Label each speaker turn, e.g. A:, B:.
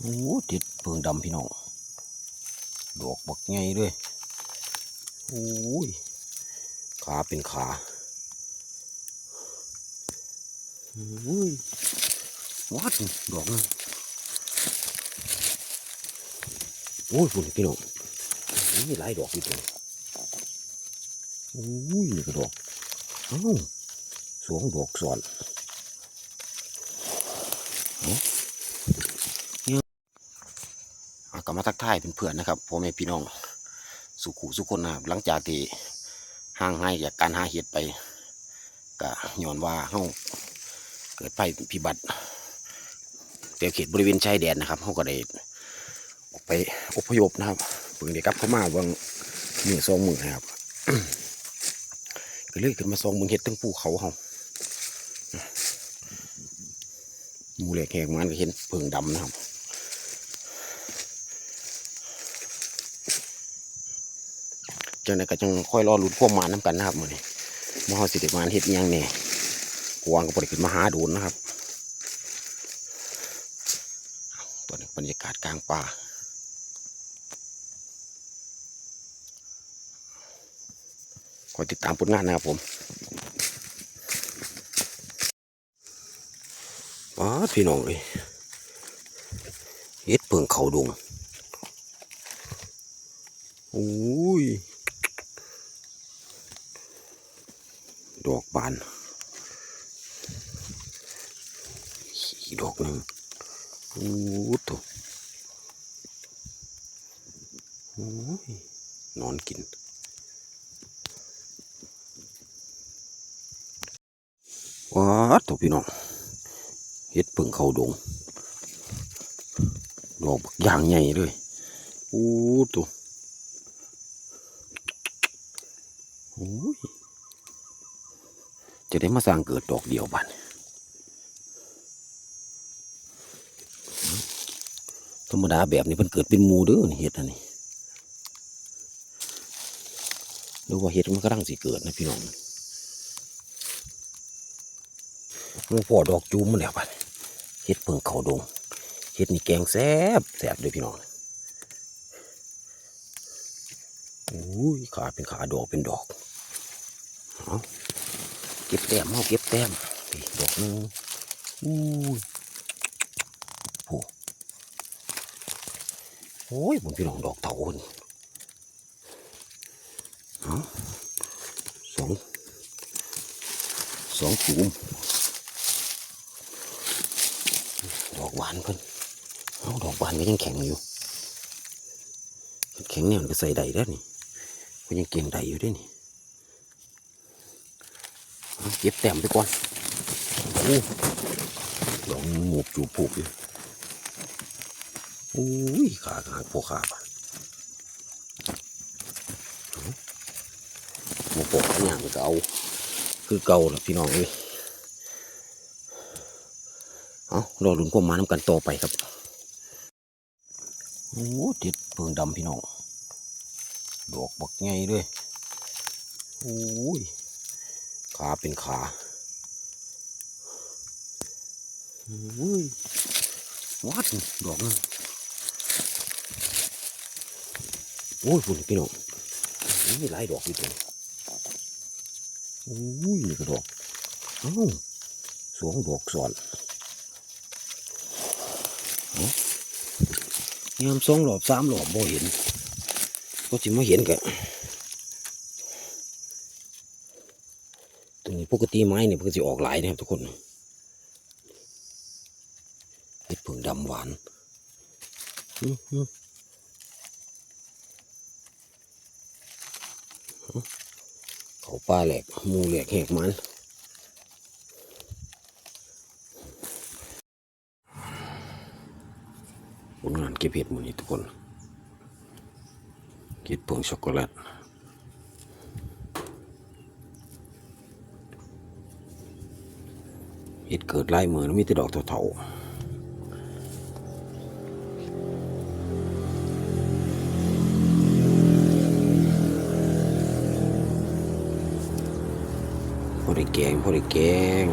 A: โอ้ติดเพิงดำพี่น้อง ดอกบักไงด้วยโอ้ยขาเป็นขาโอ้ยวัดดอกนึงโอ้ยคุณพี่น้องนี่หลายดอกอยู่ตรงโอ้ยนี่ก็ดอกอ้าสองดอกซ้อนเอ้าเนี่ยอะ กลับมาทักทายเป็นเพื่อนๆนะครับพ่อแม่พี่น้องสุขุสุขคนนะครับหลังจากที่ห่างหายจากการหาเห็ดไปก็ย้อนว่าเฮาเกิดภัยพิบัติเตียวเขตบริเวณชายแดนนะครับเฮาก็ได้ออกไปอพยพนะครับเพิ่งได้กลับเข้ามาวังมือสองมือนะครับก็เลยขึ้นมาซองเมืองเห็ดทั้งภูเขาเฮาหมูเหล็กแหกมันก็เห็นเพิงดำนะครับ จังไดก็จังค่อยรอลุ้นพวกมาน้ำกันนะครับมือนี้มาเฮาสิได้มานเฮ็ดยังแหน่กวางก็บ่ได้ขึ้นมาหาโดนนะครับตอนนี้บรรยากาศกลางป่าคอยติดตามผลงานนะครับผมป้าพี่น้องเอ้ยเฮ็ดเพิ่งเขาดงโอ้ย อกบานอีดอกหนึ่งโอ้ตัวโอ้ยนอนกิน ว้าดตัวพี่น้องเฮ็ดเพิ่งเข้าดง ดอกบักอย่างใหญ่เลยโอ้ตัวโอ้ย จะได้มาสร้างเกิดดอกเดียวบันธรรมดาแบบนี้มันเกิดเป็นหมูเด้อเห็ดอันนี้หรือว่าเห็ดมันก็รังสิเกิดนะพี่น้องมันพอดอกจูมมันแล้วบัดเห็ดเพิ่งเขาดงเห็ดนี่แกงแซ่บแซ่บเลยพี่น้องโอ้ยขาเป็นขาดอกเป็นดอกเอา เก็บแต้มเอาเก็บแต้มนี่ดอกนึงอู้ยโอ้โอ้ยบนพี่น้องดอกเต่าคนเอาสองสองจุ่มดอกหวานเพิ่นเอาดอกหวานก็ยังแข็งอยู่แข็งเนี่ยมันก็ใส่ได้แล้นี่มันยังเก่งได้อยู่เด้นี่ เอาเก็บแต้มไปก่อนโอ้ลองหมูบจูบผูกอยู่โอ้ยขาขาพวกขาปะหมูปกเนี่ยมันก็เอาคือเก่าแหละพี่น้องเอ้ยเอารอลุ้นความมาน้ำกันต่อไปครับโอ้ติดเพิงดำพี่น้องดอกบักไงด้วยโอ้ย ขาเป็นขาอุ้ยวัดดอกนึงโอ้ยคุณพี่น้องนี่หลายดอกอยู่ตรงนี้อุ้ยนี่ก็ดอกเอ้าสองดอกซ้อนเอ้ายามสองหลอบสามหลอบบ่เห็นก็จิมาเห็นกะตัน ปกติไม้เนี่ยมันก็จะออกหลายนะครับทุกคนเห็ดผึ่งดำหวานเขาป้าแหลกมูแหลกแหกมันผลงานเก็บเห็ดมูนี้ทุกคนเก็บผงช็อกโกแลต เห็ดเกิดไล่มือแล้วมีแต่ดอกเถาๆพอได้แกงพอได้แกง